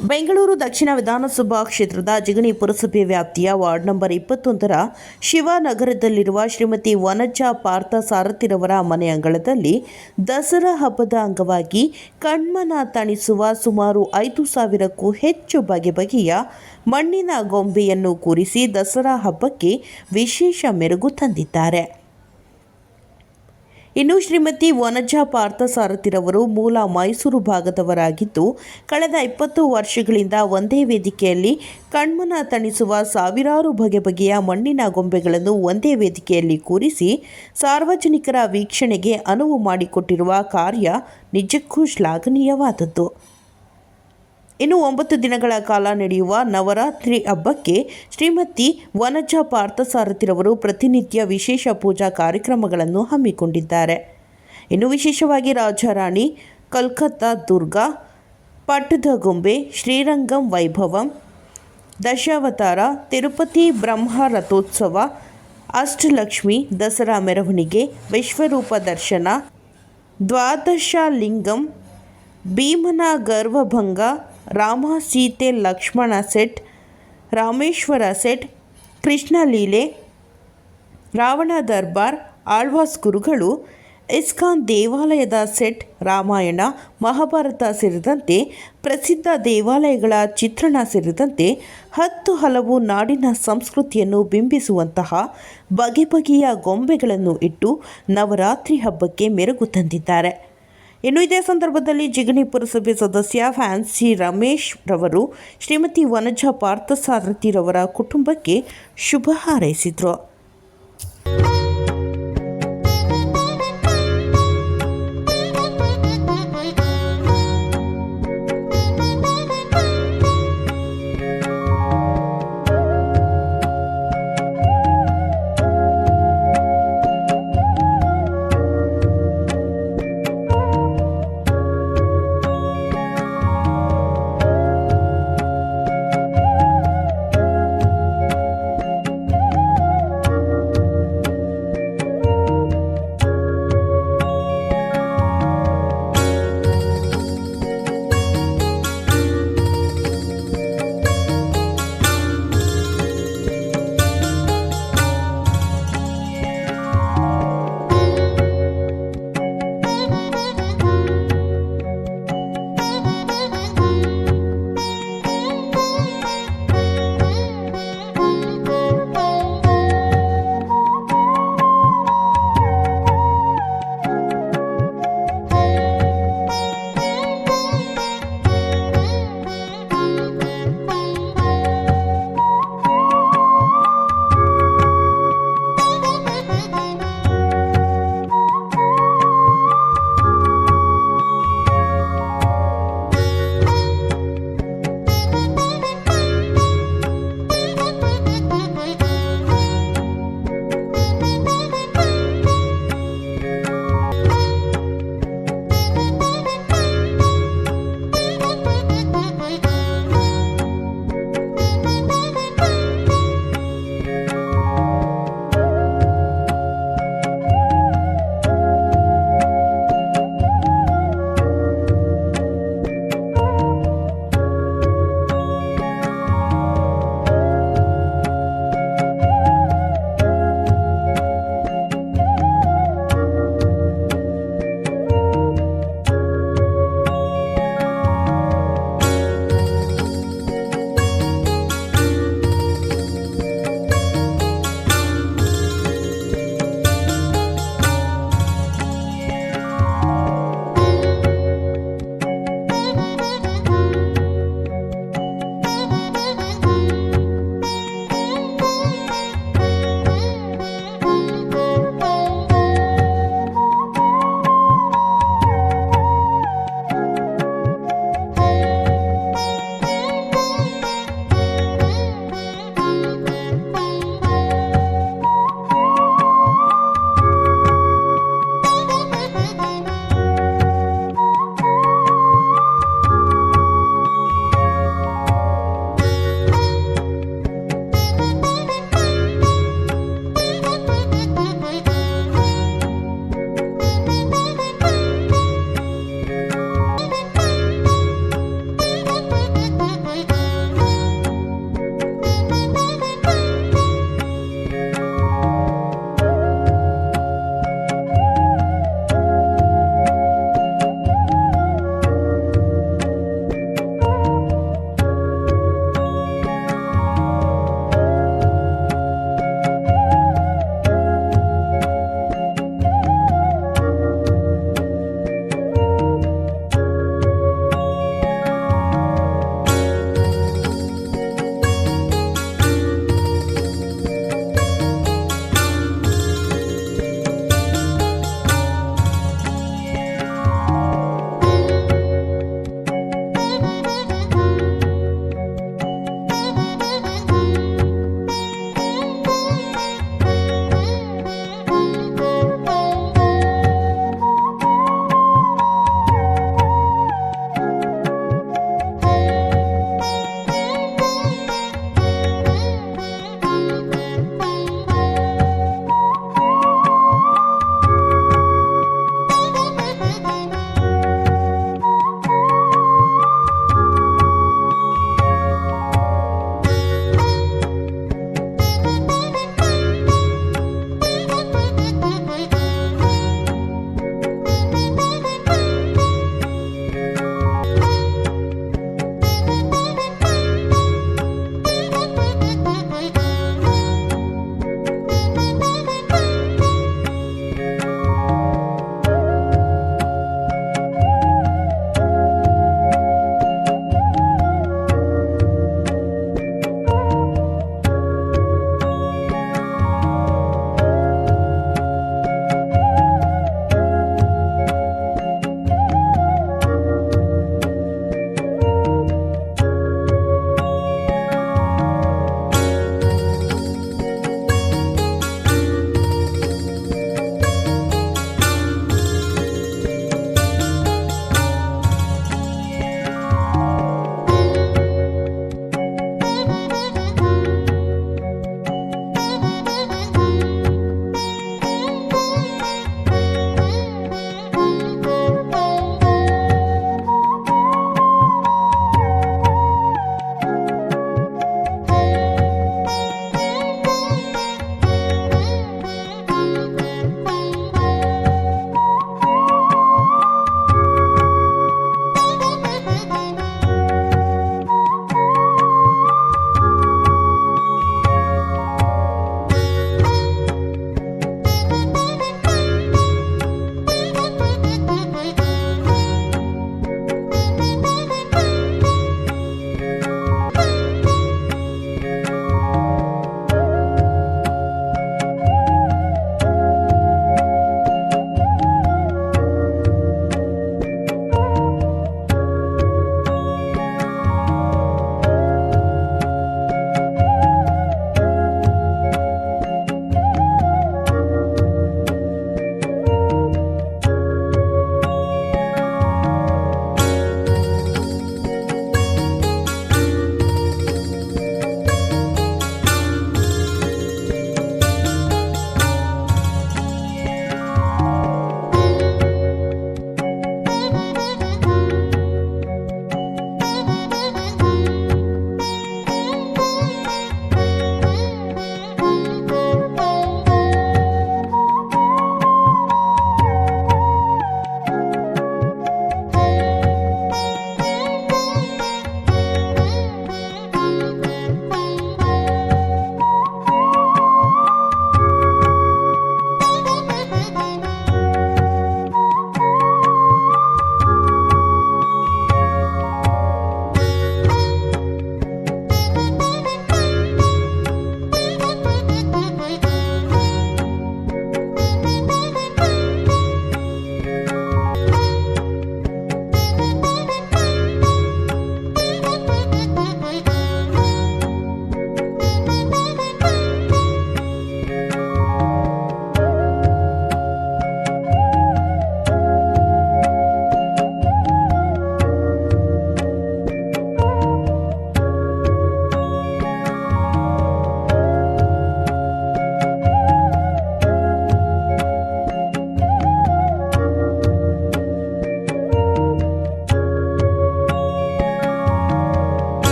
ಬೆಂಗಳೂರು ದಕ್ಷಿಣ ವಿಧಾನಸಭಾ ಕ್ಷೇತ್ರದ ಜಿಗಣಿ ಪುರಸಭೆ ವ್ಯಾಪ್ತಿಯ ವಾರ್ಡ್ ನಂಬರ್ ಇಪ್ಪತ್ತೊಂದರ ಶಿವನಗರದಲ್ಲಿರುವ ಶ್ರೀಮತಿ ವನಜಾ ಪಾರ್ಥ ಸಾರಥಿರವರ ಮನೆ ಅಂಗಳದಲ್ಲಿ ದಸರಾ ಹಬ್ಬದ ಅಂಗವಾಗಿ ಕಣ್ಮನ ತಣಿಸುವ ಸುಮಾರು ಐದು ಸಾವಿರಕ್ಕೂ ಹೆಚ್ಚು ಬಗೆ ಬಗೆಯ ಮಣ್ಣಿನ ಗೊಂಬೆಯನ್ನು ಕೂರಿಸಿ ದಸರಾ ಹಬ್ಬಕ್ಕೆ ವಿಶೇಷ ಮೆರುಗು ತಂದಿದ್ದಾರೆ. ಇನ್ನು ಶ್ರೀಮತಿ ವನಜಾ ಪಾರ್ಥಸಾರಥಿರವರು ಮೂಲ ಮೈಸೂರು ಭಾಗದವರಾಗಿದ್ದು, ಕಳೆದ ಇಪ್ಪತ್ತು ವರ್ಷಗಳಿಂದ ಒಂದೇ ವೇದಿಕೆಯಲ್ಲಿ ಕಣ್ಮನ ತಣಿಸುವ ಸಾವಿರಾರು ಬಗೆ ಬಗೆಯ ಮಣ್ಣಿನ ಗೊಂಬೆಗಳನ್ನು ಒಂದೇ ವೇದಿಕೆಯಲ್ಲಿ ಕೂರಿಸಿ ಸಾರ್ವಜನಿಕರ ವೀಕ್ಷಣೆಗೆ ಅನುವು ಮಾಡಿಕೊಟ್ಟಿರುವ ಕಾರ್ಯ ನಿಜಕ್ಕೂ ಶ್ಲಾಘನೀಯವಾದದ್ದು. ಇನ್ನು ಒಂಬತ್ತು ದಿನಗಳ ಕಾಲ ನಡೆಯುವ ನವರಾತ್ರಿ ಹಬ್ಬಕ್ಕೆ ಶ್ರೀಮತಿ ವನಜ ಪಾರ್ಥಸಾರಥಿರವರು ಪ್ರತಿನಿತ್ಯ ವಿಶೇಷ ಪೂಜಾ ಕಾರ್ಯಕ್ರಮಗಳನ್ನು ಹಮ್ಮಿಕೊಂಡಿದ್ದಾರೆ. ಇನ್ನು ವಿಶೇಷವಾಗಿ ರಾಜಾರಾಣಿ, ಕಲ್ಕತ್ತಾ ದುರ್ಗಾ, ಪಟ್ಟದ ಗೊಂಬೆ, ಶ್ರೀರಂಗಂ ವೈಭವಂ, ದಶಾವತಾರ, ತಿರುಪತಿ ಬ್ರಹ್ಮ ರಥೋತ್ಸವ, ಅಷ್ಟಲಕ್ಷ್ಮಿ, ದಸರಾ ಮೆರವಣಿಗೆ, ವಿಶ್ವರೂಪ ದರ್ಶನ ದ್ವಾದಶಲಿಂಗಂ ಭೀಮನ ಗರ್ವಭಂಗ ರಾಮ, ಸೀತೆ, ಲಕ್ಷ್ಮಣ ಸೆಟ್, ರಾಮೇಶ್ವರ ಸೆಟ್, ಕೃಷ್ಣ ಲೀಲೆ, ರಾವಣ ದರ್ಬಾರ್ ಆಳ್ವಾಸ್ ಗುರುಗಳು ಇಸ್ಕಾನ್ ದೇವಾಲಯದ ಸೆಟ್, ರಾಮಾಯಣ, ಮಹಾಭಾರತ ಸೇರಿದಂತೆ ಪ್ರಸಿದ್ಧ ದೇವಾಲಯಗಳ ಚಿತ್ರಣ ಸೇರಿದಂತೆ ಹತ್ತು ಹಲವು ನಾಡಿನ ಸಂಸ್ಕೃತಿಯನ್ನು ಬಿಂಬಿಸುವಂತಹ ಬಗೆ ಬಗೆಯ ಗೊಂಬೆಗಳನ್ನು ಇಟ್ಟು ನವರಾತ್ರಿ ಹಬ್ಬಕ್ಕೆ ಮೆರುಗು ತಂದಿದ್ದಾರೆ. ಇನ್ನು ಇದೇ ಸಂದರ್ಭದಲ್ಲಿ ಜಿಗಣಿ ಪುರಸಭೆ ಸದಸ್ಯ ಫ್ಯಾನ್ಸಿ ರಮೇಶ್ ರವರು, ಶ್ರೀಮತಿ ವನಜಾ ಪಾರ್ಥಸಾರಥಿರವರ ಕುಟುಂಬಕ್ಕೆ ಶುಭ ಹಾರೈಸಿದರು.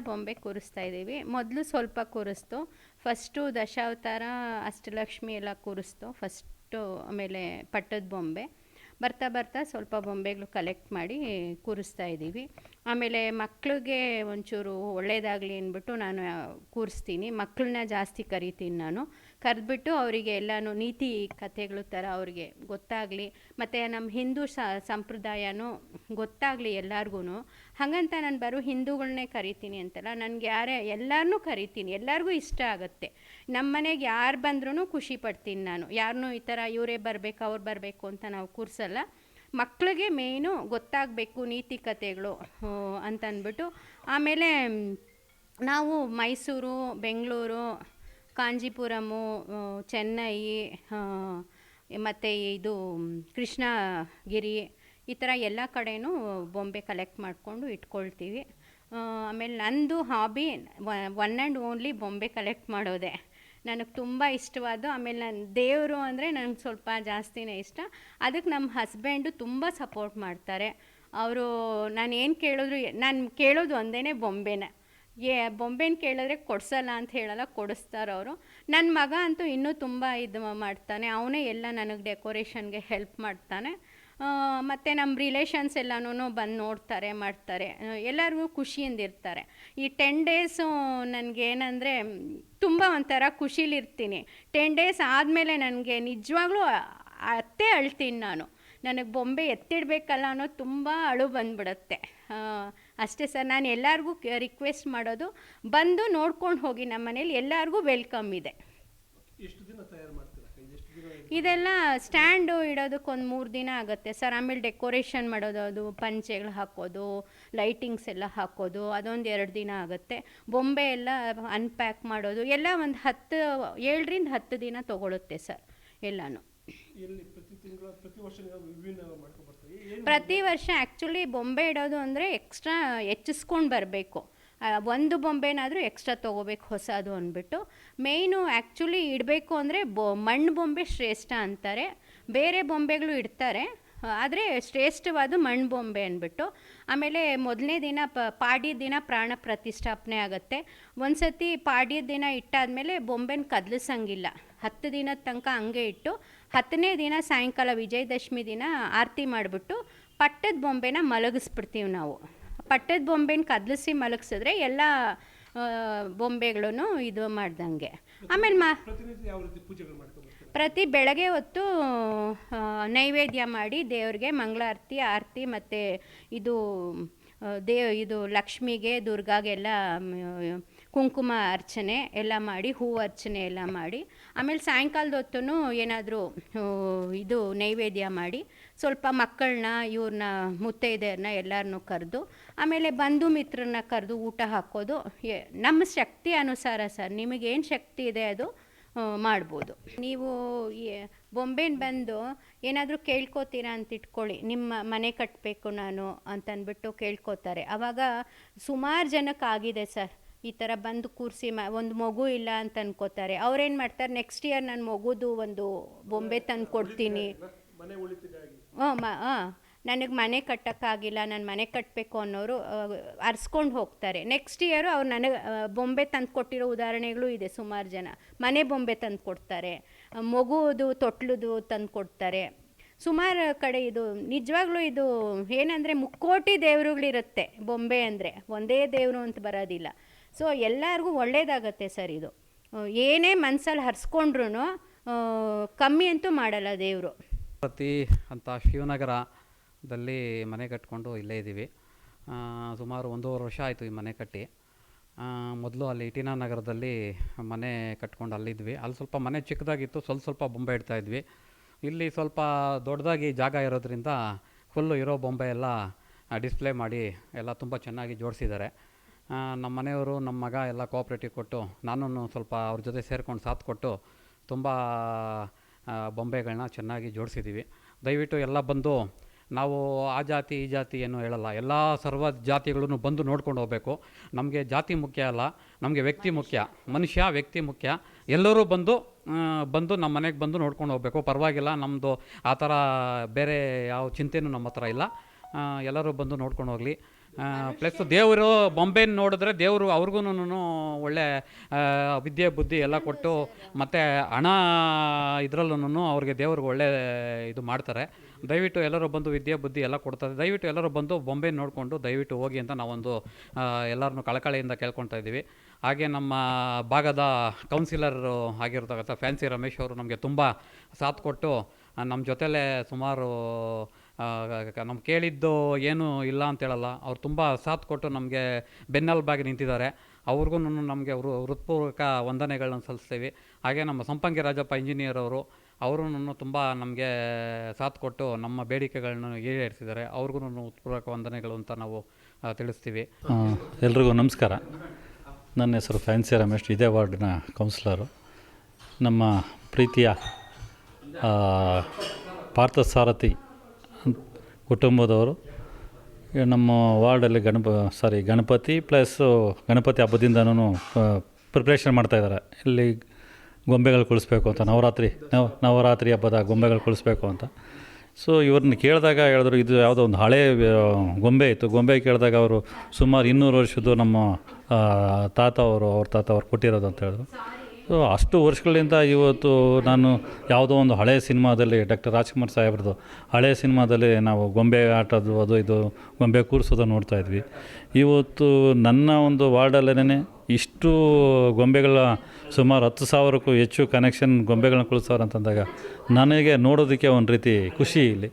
ಬೊಂಬೆ ಕೂರಿಸ್ತಾ ಇದ್ದೀವಿ. ಮೊದಲು ಸ್ವಲ್ಪ ಕೂರಿಸ್ತು. ಫಸ್ಟು ದಶಾವತಾರ, ಅಷ್ಟಲಕ್ಷ್ಮಿ ಎಲ್ಲ ಕೂರಿಸ್ತು. ಫಸ್ಟು ಆಮೇಲೆ ಪಟ್ಟದ ಬೊಂಬೆ. ಬರ್ತಾ ಬರ್ತಾ ಸ್ವಲ್ಪ ಬೊಂಬೆಗಳು ಕಲೆಕ್ಟ್ ಮಾಡಿ ಕೂರಿಸ್ತಾ ಇದ್ದೀವಿ. ಆಮೇಲೆ ಮಕ್ಳಿಗೆ ಒಂಚೂರು ಒಳ್ಳೆಯದಾಗಲಿ ಅಂದ್ಬಿಟ್ಟು ನಾನು ಕೂರಿಸ್ತೀನಿ. ಮಕ್ಕಳನ್ನ ಜಾಸ್ತಿ ಕರಿತೀನಿ ನಾನು. ಕರೆದ್ಬಿಟ್ಟು ಅವರಿಗೆ ಎಲ್ಲನೂ ನೀತಿ ಕಥೆಗಳು ಥರ ಅವ್ರಿಗೆ ಗೊತ್ತಾಗಲಿ, ಮತ್ತು ನಮ್ಮ ಹಿಂದೂ ಸಂಪ್ರದಾಯನೂ ಗೊತ್ತಾಗಲಿ ಎಲ್ಲರಿಗೂ ಹಾಗಂತ ನಾನು ಬರೋ ಹಿಂದೂಗಳನ್ನೇ ಕರಿತೀನಿ ಅಂತಲ್ಲ, ನನಗೆ ಯಾರೇ ಎಲ್ಲರನ್ನೂ ಕರಿತೀನಿ, ಎಲ್ಲರಿಗೂ ಇಷ್ಟ ಆಗುತ್ತೆ. ನಮ್ಮ ಮನೆಗೆ ಯಾರು ಬಂದ್ರೂ ಖುಷಿ ಪಡ್ತೀನಿ ನಾನು. ಯಾರನ್ನೂ ಈ ಥರ ಇವರೇ ಬರಬೇಕು, ಅವ್ರು ಬರಬೇಕು ಅಂತ ನಾವು ಕೂರಿಸಲ್ಲ. ಮಕ್ಕಳಿಗೆ ಮೇಯ್ನು ಗೊತ್ತಾಗಬೇಕು ನೀತಿ ಕಥೆಗಳು ಅಂತ ಅಂದ್ಬಿಟ್ಟು ಆಮೇಲೆ, ನಾವು ಮೈಸೂರು, ಬೆಂಗಳೂರು ಕಾಂಜೀಪುರಮು ಚೆನ್ನೈ ಮತ್ತು ಇದು ಕೃಷ್ಣಗಿರಿ ಈ ಥರ ಎಲ್ಲ ಕಡೆಯೂ ಬೊಂಬೆ ಕಲೆಕ್ಟ್ ಮಾಡಿಕೊಂಡು ಇಟ್ಕೊಳ್ತೀವಿ. ಆಮೇಲೆ ನಂದು ಹಾಬಿ ಒನ್ ಆ್ಯಂಡ್ ಓನ್ಲಿ ಬೊಂಬೆ ಕಲೆಕ್ಟ್ ಮಾಡೋದೆ. ನನಗೆ ತುಂಬ ಇಷ್ಟವಾದ ಆಮೇಲೆ ನನ್ನ ದೇವರು ಅಂದರೆ ನನಗೆ ಸ್ವಲ್ಪ ಜಾಸ್ತಿನೇ ಇಷ್ಟ. ಅದಕ್ಕೆ ನಮ್ಮ ಹಸ್ಬೆಂಡು ತುಂಬ ಸಪೋರ್ಟ್ ಮಾಡ್ತಾರೆ. ಅವರು, ನಾನು ಏನು ಕೇಳಿದ್ರು, ನಾನು ಕೇಳೋದು ಒಂದೇ ಬೊಂಬೆನ. ಏ, ಬೊಂಬೆನ ಕೇಳಿದ್ರೆ ಕೊಡ್ಸಲ್ಲ ಅಂತ ಹೇಳಲ್ಲ, ಕೊಡಿಸ್ತಾರೆ ಅವರು. ನನ್ನ ಮಗ ಅಂತೂ ಇನ್ನೂ ತುಂಬ ಇದು ಮಾಡ್ತಾನೆ. ಅವನೇ ಎಲ್ಲ ನನಗೆ ಡೆಕೋರೇಷನ್ಗೆ ಹೆಲ್ಪ್ ಮಾಡ್ತಾನೆ. ಮತ್ತು ನಮ್ಮ ರಿಲೇಷನ್ಸ್ ಎಲ್ಲನೂ ಬಂದು ನೋಡ್ತಾರೆ, ಮಾಡ್ತಾರೆ. ಎಲ್ಲರಿಗೂ ಖುಷಿಯಿಂದ ಇರ್ತಾರೆ. ಈ ಟೆನ್ ಡೇಸು ನನಗೇನಂದರೆ ತುಂಬ ಒಂಥರ ಖುಷಿಲಿರ್ತೀನಿ. ಟೆನ್ ಡೇಸ್ ಆದಮೇಲೆ ನನಗೆ ನಿಜವಾಗ್ಲೂ ಅತ್ತೆ ಅಳ್ತೀನಿ ನಾನು. ನನಗೆ ಬೊಂಬೆ ಎತ್ತಿಡಬೇಕಲ್ಲ ಅನ್ನೋ ತುಂಬ ಅಳು ಬಂದ್ಬಿಡುತ್ತೆ. ಅಷ್ಟೇ ಸರ್ ನಾನು ಎಲ್ಲರಿಗೂ ರಿಕ್ವೆಸ್ಟ್ ಮಾಡೋದು ಬಂದು ನೋಡ್ಕೊಂಡು ಹೋಗಿ ನಮ್ಮ ಮನೇಲಿ ಎಲ್ಲರಿಗೂ ವೆಲ್ಕಮ್ ಇದೆ. ಇದೆಲ್ಲ ಸ್ಟ್ಯಾಂಡು ಇಡೋದಕ್ಕೆ ಒಂದು ಮೂರು ದಿನ ಆಗುತ್ತೆ ಸರ್. ಆಮೇಲೆ ಡೆಕೋರೇಷನ್ ಮಾಡೋದು ಅದು ಪಂಚೆಗಳು ಹಾಕೋದು ಲೈಟಿಂಗ್ಸ್ ಎಲ್ಲ ಹಾಕೋದು ಅದೊಂದು ಎರಡು ದಿನ ಆಗುತ್ತೆ. ಬೊಂಬೆ ಎಲ್ಲ ಅನ್ಪ್ಯಾಕ್ ಮಾಡೋದು ಎಲ್ಲ ಒಂದು ಹತ್ತು ಏಳರಿಂದ ಹತ್ತು ದಿನ ತೊಗೊಳುತ್ತೆ ಸರ್ ಎಲ್ಲನೂ. ಎಲ್ಲಿ ಪ್ರತಿ ವರ್ಷ ಆ್ಯಕ್ಚುಲಿ ಬೊಂಬೆ ಇಡೋದು ಅಂದರೆ ಎಕ್ಸ್ಟ್ರಾ ಹೆಚ್ಚಿಸ್ಕೊಂಡು ಬರಬೇಕು. ಒಂದು ಬೊಂಬೆನಾದರೂ ಎಕ್ಸ್ಟ್ರಾ ತೊಗೋಬೇಕು ಹೊಸದು ಅಂದ್ಬಿಟ್ಟು. ಮೇಯ್ನು ಆ್ಯಕ್ಚುಲಿ ಇಡಬೇಕು ಅಂದರೆ ಬೊ, ಮಣ್ಣು ಬೊಂಬೆ ಶ್ರೇಷ್ಠ ಅಂತಾರೆ. ಬೇರೆ ಬೊಂಬೆಗಳು ಇಡ್ತಾರೆ. ಆದರೆ ಶ್ರೇಷ್ಠವಾದ ಮಣ್ಣು ಬೊಂಬೆ ಅಂದ್ಬಿಟ್ಟು. ಆಮೇಲೆ ಮೊದಲನೇ ದಿನ ಪ ಪಾಡಿ ದಿನ ಪ್ರಾಣ ಪ್ರತಿಷ್ಠಾಪನೆ ಆಗುತ್ತೆ. ಒಂದು ಸತಿ ಪಾಡಿ ದಿನ ಇಟ್ಟಾದಮೇಲೆ ಬೊಂಬೆನ ಕದಲಿಸಂಗಿಲ್ಲ. ಹತ್ತು ದಿನದ ತನಕ ಹಂಗೆ ಇಟ್ಟು ಹತ್ತನೇ ದಿನ ಸಾಯಂಕಾಲ ವಿಜಯದಶಮಿ ದಿನ ಆರತಿ ಮಾಡಿಬಿಟ್ಟು ಪಟ್ಟದ ಬೊಂಬೆನ ಮಲಗಿಸ್ಬಿಡ್ತೀವಿ ನಾವು. ಪಟ್ಟದ ಬೊಂಬೆನ ಕದಲಿಸಿ ಮಲಗಿಸಿದ್ರೆ ಎಲ್ಲ ಬೊಂಬೆಗಳೂ ಇದು ಮಾಡ್ದಂಗೆ. ಆಮೇಲೆ ಮಾ ಪ್ರತಿ ಬೆಳಗ್ಗೆ ಹೊತ್ತು ನೈವೇದ್ಯ ಮಾಡಿ ದೇವ್ರಿಗೆ ಮಂಗಳಾರತಿ ಆರತಿ ಮತ್ತು ಇದು ದೇ ಇದು ಲಕ್ಷ್ಮಿಗೆ ದುರ್ಗಾಗೆಲ್ಲ ಕುಂಕುಮ ಅರ್ಚನೆ ಎಲ್ಲ ಮಾಡಿ, ಹೂ ಅರ್ಚನೆ ಎಲ್ಲ ಮಾಡಿ, ಆಮೇಲೆ ಸಾಯಂಕಾಲದ ಹೊತ್ತು ಏನಾದರೂ ಇದು ನೈವೇದ್ಯ ಮಾಡಿ, ಸ್ವಲ್ಪ ಮಕ್ಕಳನ್ನ, ಇವ್ರನ್ನ, ಮುತ್ತೈದೆಯರನ್ನ ಎಲ್ಲರನ್ನೂ ಕರೆದು, ಆಮೇಲೆ ಬಂಧು ಮಿತ್ರರನ್ನ ಕರೆದು ಊಟ ಹಾಕೋದು ನಮ್ಮ ಶಕ್ತಿ ಅನುಸಾರ ಸರ್, ನಿಮಗೇನು ಶಕ್ತಿ ಇದೆ ಅದು ಮಾಡ್ಬೋದು. ನೀವು ಬೊಂಬೆನ ಬಂದು ಏನಾದರೂ ಕೇಳ್ಕೊತೀರಾ ಅಂತ ಇಟ್ಕೊಳ್ಳಿ, ನಿಮ್ಮ ಮನೆ ಕಟ್ಟಬೇಕು ನಾನು ಅಂತಂದ್ಬಿಟ್ಟು ಕೇಳ್ಕೊತಾರೆ. ಆವಾಗ ಸುಮಾರು ಜನಕ್ಕೆ ಆಗಿದೆ ಸರ್. ಈ ಥರ ಬಂದು ಕೂರಿಸಿ ಮ ಒಂದು ಮಗು ಇಲ್ಲ ಅಂತ ಅನ್ಕೋತಾರೆ. ಅವ್ರೇನು ಮಾಡ್ತಾರೆ ನೆಕ್ಸ್ಟ್ ಇಯರ್ ನಾನು ಮಗುದು ಒಂದು ಬೊಂಬೆ ತಂದು ಕೊಡ್ತೀನಿ. ಹ್ಞೂ ಮ ಹಾಂ. ನನಗೆ ಮನೆ ಕಟ್ಟೋಕ್ಕಾಗಿಲ್ಲ ನಾನು ಮನೆ ಕಟ್ಟಬೇಕು ಅನ್ನೋರು ಅರ್ಸ್ಕೊಂಡು ಹೋಗ್ತಾರೆ. ನೆಕ್ಸ್ಟ್ ಇಯರು ಅವ್ರು ನನಗೆ ಬೊಂಬೆ ತಂದು ಕೊಟ್ಟಿರೋ ಉದಾಹರಣೆಗಳು ಇದೆ ಸುಮಾರು ಜನ. ಮನೆ ಬೊಂಬೆ ತಂದು ಕೊಡ್ತಾರೆ. ಮಗುವುದು ಮಗುದು ತೊಟ್ಲುದು ತಂದು ಕೊಡ್ತಾರೆ. ಸುಮಾರು ಕಡೆ ಇದು ನಿಜವಾಗ್ಲೂ ಇದು ಏನಂದರೆ ಮುಕ್ಕೋಟಿ ದೇವರುಗಳಿರುತ್ತೆ ಬೊಂಬೆ ಅಂದರೆ. ಒಂದೇ ದೇವರು ಅಂತ ಬರೋದಿಲ್ಲ. ಸೊ ಎಲ್ಲರಿಗೂ ಒಳ್ಳೇದಾಗತ್ತೆ ಸರ್ ಇದು. ಏನೇ ಮನಸ್ಸಲ್ಲಿ ಹರಿಸ್ಕೊಂಡ್ರು ಕಮ್ಮಿ ಅಂತೂ ಮಾಡಲ್ಲ ದೇವರು. ಪ್ರತಿ ಅಂತ ಶಿವನಗರದಲ್ಲಿ ಮನೆ ಕಟ್ಕೊಂಡು ಇಲ್ಲೇ ಇದ್ದೀವಿ. ಸುಮಾರು ಒಂದೂವರೆ ವರ್ಷ ಆಯಿತು ಈ ಮನೆ ಕಟ್ಟಿ. ಮೊದಲು ಅಲ್ಲಿ ಇಟಿನಾ ನಗರದಲ್ಲಿ ಮನೆ ಕಟ್ಕೊಂಡು ಅಲ್ಲಿದ್ವಿ. ಅಲ್ಲಿ ಸ್ವಲ್ಪ ಮನೆ ಚಿಕ್ಕದಾಗಿತ್ತು, ಸ್ವಲ್ಪ ಸ್ವಲ್ಪ ಬೊಂಬೆ ಇಡ್ತಾ ಇದ್ವಿ. ಇಲ್ಲಿ ಸ್ವಲ್ಪ ದೊಡ್ಡದಾಗಿ ಜಾಗ ಇರೋದ್ರಿಂದ ಫುಲ್ಲು ಇರೋ ಬೊಂಬೆ ಎಲ್ಲ ಡಿಸ್ಪ್ಲೇ ಮಾಡಿ ಎಲ್ಲ ತುಂಬ ಚೆನ್ನಾಗಿ ಜೋಡಿಸಿದ್ದಾರೆ. ನಮ್ಮ ಮನೆಯವರು ನಮ್ಮ ಮಗ ಎಲ್ಲ ಕೋಆಪ್ರೇಟಿವ್ ಕೊಟ್ಟು ನಾನು ಸ್ವಲ್ಪ ಅವ್ರ ಜೊತೆ ಸೇರ್ಕೊಂಡು ಸಾಥ್ ಕೊಟ್ಟು ತುಂಬ ಬೊಂಬೆಗಳನ್ನ ಚೆನ್ನಾಗಿ ಜೋಡಿಸಿದ್ದೀವಿ ದಯವಿಟ್ಟು ಎಲ್ಲ ಬಂದು ನಾವು ಆ ಜಾತಿ ಈ ಜಾತಿ ಏನು ಹೇಳಲ್ಲ. ಎಲ್ಲ ಸರ್ವ ಜಾತಿಗಳನ್ನು ಬಂದು ನೋಡ್ಕೊಂಡು ಹೋಗಬೇಕು. ನಮಗೆ ಜಾತಿ ಮುಖ್ಯ ಅಲ್ಲ ನಮಗೆ ವ್ಯಕ್ತಿ ಮುಖ್ಯ. ಮನುಷ್ಯ ವ್ಯಕ್ತಿ ಮುಖ್ಯ. ಎಲ್ಲರೂ ಬಂದು ಬಂದು ನಮ್ಮ ಮನೆಗೆ ಬಂದು ನೋಡ್ಕೊಂಡು ಹೋಗಬೇಕು. ಪರವಾಗಿಲ್ಲ ನಮ್ಮದು ಆ ಥರ ಬೇರೆ ಯಾವ ಚಿಂತೆನೂ ನಮ್ಮ ಹತ್ರ ಇಲ್ಲ. ಎಲ್ಲರೂ ಬಂದು ನೋಡ್ಕೊಂಡು ಹೋಗಲಿ. ಪ್ಲಸ್ ದೇವರು ಬೊಂಬೆನ ನೋಡಿದ್ರೆ ದೇವರು ಅವ್ರಿಗೂ ಒಳ್ಳೆ ವಿದ್ಯೆ, ಬುದ್ಧಿ ಎಲ್ಲ ಕೊಟ್ಟು ಮತ್ತು ಹಣ ಇದರಲ್ಲೂ ಅವ್ರಿಗೆ ದೇವ್ರಿಗೆ ಒಳ್ಳೆ ಇದು ಮಾಡ್ತಾರೆ. ದಯವಿಟ್ಟು ಎಲ್ಲರೂ ಬಂದು ವಿದ್ಯೆ, ಬುದ್ಧಿ ಎಲ್ಲ ಕೊಡ್ತಾರೆ. ದಯವಿಟ್ಟು ಎಲ್ಲರೂ ಬಂದು ಬೊಂಬೆ ನೋಡಿಕೊಂಡು ದಯವಿಟ್ಟು ಹೋಗಿ ಅಂತ ನಾವೊಂದು ಎಲ್ಲರನ್ನು ಕಳಕಳಿಯಿಂದ ಕೇಳ್ಕೊಳ್ತಾ ಇದ್ದೀವಿ. ಹಾಗೆ ನಮ್ಮ ಭಾಗದ ಕೌನ್ಸಿಲರ್ ಆಗಿರ್ತಕ್ಕಂಥ ಫ್ಯಾನ್ಸಿ ರಮೇಶ್ ಅವರು ನಮಗೆ ತುಂಬ ಸಾಥ್ ಕೊಟ್ಟು ನಮ್ಮ ಜೊತೆಲೇ ಸುಮಾರು ನಮ್ಮ ಕೇಳಿದ್ದು ಏನೂ ಇಲ್ಲ ಅಂತೇಳಲ್ಲ ಅವ್ರು ತುಂಬ ಸಾಥ್ ಕೊಟ್ಟು ನಮಗೆ ಬೆನ್ನೆಲುಬಾಗಿ ನಿಂತಿದ್ದಾರೆ. ಅವ್ರಿಗೂ ನಮಗೆ ಅವರು ಹೃತ್ಪೂರ್ವಕ ವಂದನೆಗಳನ್ನ ಸಲ್ಲಿಸ್ತೀವಿ. ಹಾಗೆ ನಮ್ಮ ಸಂಪಂಗಿ ರಾಜಪ್ಪ ಇಂಜಿನಿಯರ್ ಅವರು, ಅವರೂ ತುಂಬ ನಮಗೆ ಸಾಥ್ ಕೊಟ್ಟು ನಮ್ಮ ಬೇಡಿಕೆಗಳನ್ನ ಈಡೇರಿಸಿದ್ದಾರೆ. ಅವ್ರಿಗೂ ಹೃತ್ಪೂರ್ವಕ ವಂದನೆಗಳು ಅಂತ ನಾವು ತಿಳಿಸ್ತೀವಿ. ಎಲ್ರಿಗೂ ನಮಸ್ಕಾರ. ನನ್ನ ಹೆಸರು ಫ್ಯಾನ್ಸಿ ರಮೇಶ್, ಇದೇ ವಾರ್ಡ್ನ ಕೌನ್ಸಿಲರು. ನಮ್ಮ ಪ್ರೀತಿಯ ಪಾರ್ಥಸಾರಥಿ ಕುಟುಂಬದವರು ನಮ್ಮ ವಾರ್ಡಲ್ಲಿ ಗಣಪ ಸಾರಿ ಗಣಪತಿ ಪ್ಲಸ್ಸು ಗಣಪತಿ ಹಬ್ಬದಿಂದನೂ ಪ್ರಿಪ್ರೇಷನ್ ಮಾಡ್ತಾಯಿದ್ದಾರೆ ಇಲ್ಲಿ ಗೊಂಬೆಗಳು ಕುಳಿಸ್ಬೇಕು ಅಂತ, ನವರಾತ್ರಿ, ನವ, ನವರಾತ್ರಿ ಹಬ್ಬದ ಗೊಂಬೆಗಳು ಕುಳಿಸ್ಬೇಕು ಅಂತ. ಸೊ ಇವ್ರನ್ನ ಕೇಳಿದಾಗ ಹೇಳಿದ್ರು, ಇದು ಯಾವುದೋ ಒಂದು ಹಳೆ ಗೊಂಬೆ ಇತ್ತು. ಗೊಂಬೆ ಕೇಳಿದಾಗ ಅವರು ಸುಮಾರು ಇನ್ನೂರು ವರ್ಷದ್ದು ನಮ್ಮ ತಾತ ಅವರು, ಅವ್ರ ತಾತ ಅವ್ರು ಕೊಟ್ಟಿರೋದು ಅಂತ ಹೇಳಿದ್ರು. ಸೊ ಅಷ್ಟು ವರ್ಷಗಳಿಂದ ಇವತ್ತು ನಾನು ಯಾವುದೋ ಒಂದು ಹಳೆಯ ಸಿನಿಮಾದಲ್ಲಿ ಡಾಕ್ಟರ್ ರಾಜ್ಕುಮಾರ್ ಸಾಹೇಬ್ರದ್ದು ಹಳೆಯ ಸಿನಿಮಾದಲ್ಲಿ ನಾವು ಗೊಂಬೆ ಆಟದ್ದು ಅದು ಇದು ಗೊಂಬೆ ಕೂರಿಸೋದು ನೋಡ್ತಾ ಇದ್ವಿ. ಇವತ್ತು ನನ್ನ ಒಂದು ವಾರ್ಡಲ್ಲೇನೆ ಇಷ್ಟು ಗೊಂಬೆಗಳ ಸುಮಾರು ಹತ್ತು ಸಾವಿರಕ್ಕೂ ಹೆಚ್ಚು ಕನೆಕ್ಷನ್ ಗೊಂಬೆಗಳನ್ನ ಕುಳಿಸೋರು ಅಂತಂದಾಗ ನನಗೆ ನೋಡೋದಕ್ಕೆ ಒಂದು ರೀತಿ ಖುಷಿ ಇಲ್ಲಿ.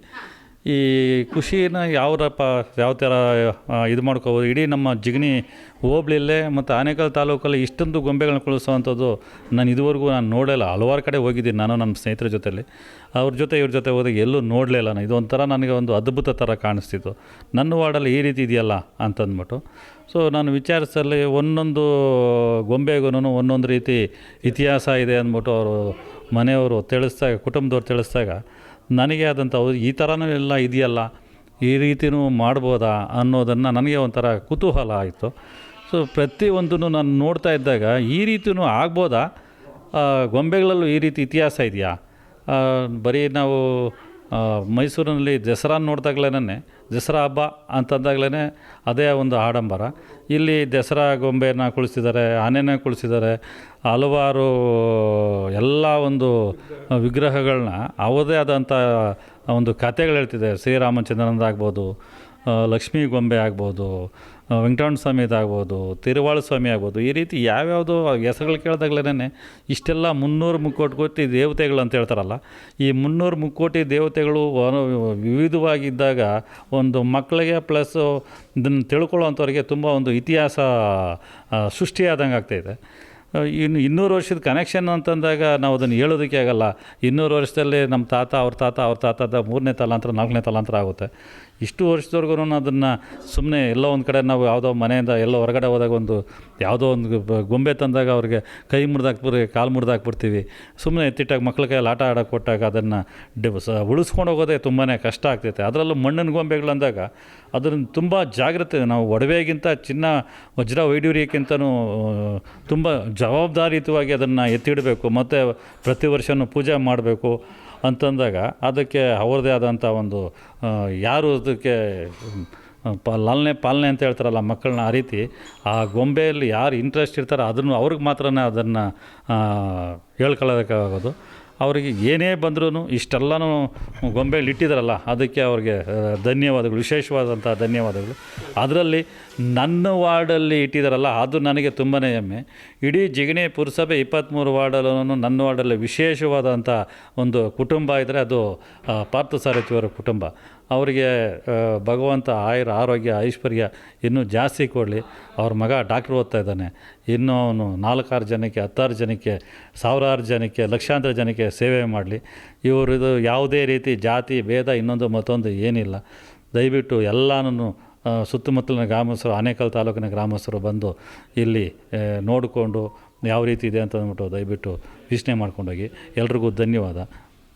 ಈ ಖುಷಿನ ಯಾವ್ದಪ್ಪ ಯಾವ ಥರ ಇದು ಮಾಡ್ಕೋಬೋದು? ಇಡೀ ನಮ್ಮ ಜಿಗಣಿ ಹೋಬ್ಳಿಲ್ಲೇ ಮತ್ತು ಆನೇಕಲ್ ತಾಲೂಕಲ್ಲಿ ಇಷ್ಟೊಂದು ಗೊಂಬೆಗಳನ್ನ ಕುಳಿಸೋವಂಥದ್ದು ನಾನು ಇದುವರೆಗೂ ನಾನು ನೋಡಲಿಲ್ಲ ಹಲವಾರು ಕಡೆ ಹೋಗಿದ್ದೀನಿ ನಾನು ನಮ್ಮ ಸ್ನೇಹಿತರ ಜೊತೆಲಿ ಅವ್ರ ಜೊತೆ, ಇವ್ರ ಜೊತೆ ಹೋದಾಗ ಎಲ್ಲೂ ನೋಡಲಿಲ್ಲ ನಾನು. ಇದೊಂಥರ ನನಗೆ ಒಂದು ಅದ್ಭುತ ಥರ ಕಾಣಿಸ್ತಿತ್ತು. ನನ್ನ ವಾರ್ಡಲ್ಲಿ ಈ ರೀತಿ ಇದೆಯಲ್ಲ ಅಂತಂದ್ಬಿಟ್ಟು. ಸೊ, ನಾನು ವಿಚಾರಿಸಲ್ಲಿ ಒಂದೊಂದು ಗೊಂಬೆಗೂ ಒಂದೊಂದು ರೀತಿ ಇತಿಹಾಸ ಇದೆ ಅಂದ್ಬಿಟ್ಟು ಅವರು ಮನೆಯವರು ತಿಳಿಸ್ದಾಗ, ಕುಟುಂಬದವ್ರು ತಿಳಿಸ್ದಾಗ ನನಗೆ ಆದಂಥ ಈ ಥರನೂ ಎಲ್ಲ ಇದೆಯಲ್ಲ? ಈ ರೀತಿಯೂ ಮಾಡ್ಬೋದಾ ಅನ್ನೋದನ್ನು ನನಗೆ ಒಂಥರ ಕುತೂಹಲ ಆಯಿತು. ಸೊ ಪ್ರತಿಯೊಂದನ್ನು ನಾನು ನೋಡ್ತಾ ಇದ್ದಾಗ ಈ ರೀತಿಯೂ ಆಗ್ಬೋದಾ? ಗೊಂಬೆಗಳಲ್ಲೂ ಈ ರೀತಿ ಇತಿಹಾಸ ಇದೆಯಾ? ಬರೀ ನಾವು ಮೈಸೂರಿನಲ್ಲಿ ದಸರಾ ನೋಡಿದಾಗ್ಲೇ ದಸರಾ ಹಬ್ಬ ಅಂತಂದಾಗ್ಲೇ ಅದೇ ಒಂದು ಆಡಂಬರ. ಇಲ್ಲಿ ದಸರಾ ಗೊಂಬೆನ ಕುಳಿಸಿದ್ದಾರೆ ಆನೆನ ಕುಳಿಸಿದ್ದಾರೆ ಹಲವಾರು ಎಲ್ಲ ಒಂದು ವಿಗ್ರಹಗಳನ್ನ ಅವರದೇ ಆದಂಥ ಒಂದು ಕಥೆಗಳು ಹೇಳ್ತಿದೆ ಶ್ರೀರಾಮಚಂದ್ರನದಾಗ್ಬೋದು ಲಕ್ಷ್ಮೀ ಗೊಂಬೆ ಆಗ್ಬೋದು ವೆಂಕಟರಮಣ ಸ್ವಾಮಿದಾಗ್ಬೋದು ತಿರುವಾಳ ಸ್ವಾಮಿ ಆಗ್ಬೋದು, ಈ ರೀತಿ ಯಾವ್ಯಾವುದೋ ಹೆಸರುಗಳು ಕೇಳಿದಾಗ್ಲೇ ಇಷ್ಟೆಲ್ಲ ಮುನ್ನೂರು ಮುಕ್ಕೋಟಿ ಕೋಟಿ ದೇವತೆಗಳು ಅಂತ ಹೇಳ್ತಾರಲ್ಲ, ಈ ಮುನ್ನೂರು ಮುಕ್ಕೋಟಿ ದೇವತೆಗಳು ವಿವಿಧವಾಗಿದ್ದಾಗ ಒಂದು ಮಕ್ಕಳಿಗೆ ಪ್ಲಸ್ಸು ಇದನ್ನು ತಿಳ್ಕೊಳ್ಳೋವಂಥವ್ರಿಗೆ ತುಂಬ ಒಂದು ಇತಿಹಾಸ ಸೃಷ್ಟಿಯಾದಂಗೆ ಆಗ್ತಾಯಿದೆ ಇನ್ನು ಇನ್ನೂರು ವರ್ಷದ ಕನೆಕ್ಷನ್ ಅಂತಂದಾಗ ನಾವು ಅದನ್ನು ಹೇಳೋದಕ್ಕೆ ಆಗಲ್ಲ. ಇನ್ನೂರು ವರ್ಷದಲ್ಲಿ ನಮ್ಮ ತಾತ, ಅವ್ರ ತಾತ, ಅವ್ರ ತಾತದ ಮೂರನೇ ತಲಾಂತರ, ನಾಲ್ಕನೇ ತಲಾಂತರ ಆಗುತ್ತೆ. ಇಷ್ಟು ವರ್ಷದವರೆಗೂ ಅದನ್ನು ಸುಮ್ಮನೆ ಎಲ್ಲೋ ಒಂದು ಕಡೆ ನಾವು ಯಾವುದೋ ಮನೆಯಿಂದ ಎಲ್ಲೋ ಹೊರಗಡೆ ಹೋದಾಗ ಒಂದು ಯಾವುದೋ ಒಂದು ಗೊಂಬೆ ತಂದಾಗ ಅವ್ರಿಗೆ ಕೈ ಮುರಿದಾಕ್ಬಿಡ್ರಿ ಕಾಲು ಮುರಿದಾಕ್ಬಿಡ್ತೀವಿ. ಸುಮ್ಮನೆ ಎತ್ತಿಟ್ಟಾಗ ಮಕ್ಳ ಕೈಯಲ್ಲಿ ಆಟ ಆಡೋಕೆ ಕೊಟ್ಟಾಗ ಅದನ್ನು ಡಿ ಸ ಉಳಿಸ್ಕೊಂಡು ಹೋಗೋದೇ ತುಂಬಾ ಕಷ್ಟ ಆಗ್ತೈತೆ. ಅದರಲ್ಲೂ ಮಣ್ಣಿನ ಗೊಂಬೆಗಳು ಅಂದಾಗ ಅದನ್ನು ತುಂಬ ಜಾಗ್ರತೆ, ನಾವು ಒಡವೆಗಿಂತ ಚಿನ್ನ, ವಜ್ರ, ವೈಡೂರ್ಯಕ್ಕಿಂತನೂ, ತುಂಬ ಜವಾಬ್ದಾರಿಯುತವಾಗಿ ಅದನ್ನು ಎತ್ತಿಡಬೇಕು. ಮತ್ತು ಪ್ರತಿ ವರ್ಷವೂ ಪೂಜೆ ಮಾಡಬೇಕು. ಅಂತಂದಾಗ ಅದಕ್ಕೆ ಅವ್ರದ್ದೇ ಆದಂಥ ಒಂದು ಯಾರು ಅದಕ್ಕೆ ಪ, ಲಾಲನೆ ಪಾಲನೆ ಅಂತ ಹೇಳ್ತಾರಲ್ಲ ಮಕ್ಕಳನ್ನ ಆ ರೀತಿ, ಆ ಗೊಂಬೆಯಲ್ಲಿ ಯಾರು ಇಂಟ್ರೆಸ್ಟ್ ಇರ್ತಾರೋ ಅದನ್ನು ಅವ್ರಿಗೆ ಮಾತ್ರ ಅದನ್ನು ಹೇಳ್ಕೊಳ್ಳೋದಕ್ಕಾಗೋದು. ಅವರಿಗೆ ಏನೇ ಬಂದ್ರೂ ಇಷ್ಟೆಲ್ಲನೂ ಗೊಂಬೆಯಲ್ಲಿ ಇಟ್ಟಿದ್ದಾರಲ್ಲ ಅದಕ್ಕೆ ಅವ್ರಿಗೆ ಧನ್ಯವಾದಗಳು, ವಿಶೇಷವಾದಂಥ ಧನ್ಯವಾದಗಳು. ಅದರಲ್ಲಿ ನನ್ನ ವಾರ್ಡಲ್ಲಿ ಇಟ್ಟಿದ್ದಾರಲ್ಲ ಅದು ನನಗೆ ತುಂಬಾ ಹೆಮ್ಮೆ. ಇಡೀ ಜಿಗಣಿ ಪುರಸಭೆ ಇಪ್ಪತ್ತ್ಮೂರು ವಾರ್ಡಲ್ಲೂ ನನ್ನ ವಾರ್ಡಲ್ಲಿ ವಿಶೇಷವಾದಂಥ ಒಂದು ಕುಟುಂಬ ಇದ್ದರೆ ಅದು ಪಾರ್ಥಸಾರಥಿಯವರ ಕುಟುಂಬ. ಅವರಿಗೆ ಭಗವಂತ ಆಯುರ ಆರೋಗ್ಯ, ಐಶ್ವರ್ಯ ಇನ್ನೂ ಜಾಸ್ತಿ ಕೊಡಲಿ. ಅವ್ರ ಮಗ ಡಾಕ್ಟ್ರ್ ಓದ್ತಾ ಇದ್ದಾನೆ. ಇನ್ನೂ ಅವನು ನಾಲ್ಕಾರು ಜನಕ್ಕೆ, ಹತ್ತಾರು ಜನಕ್ಕೆ, ಸಾವಿರಾರು ಜನಕ್ಕೆ, ಲಕ್ಷಾಂತರ ಜನಕ್ಕೆ ಸೇವೆ ಮಾಡಲಿ. ಇವರದು ಯಾವುದೇ ರೀತಿ ಜಾತಿ, ಭೇದ, ಇನ್ನೊಂದು ಮತ್ತೊಂದು ಏನಿಲ್ಲ. ದಯವಿಟ್ಟು ಎಲ್ಲನೂ ಸುತ್ತಮುತ್ತಲಿನ ಗ್ರಾಮಸ್ಥರು, ಆನೇಕಲ್ ತಾಲೂಕಿನ ಗ್ರಾಮಸ್ಥರು ಬಂದು ಇಲ್ಲಿ ನೋಡಿಕೊಂಡು ಯಾವ ರೀತಿ ಇದೆ ಅಂತ ಅಂದ್ಬಿಟ್ಟು ದಯವಿಟ್ಟು ವೀಕ್ಷಣೆ ಮಾಡ್ಕೊಂಡೋಗಿ. ಎಲ್ರಿಗೂ ಧನ್ಯವಾದ.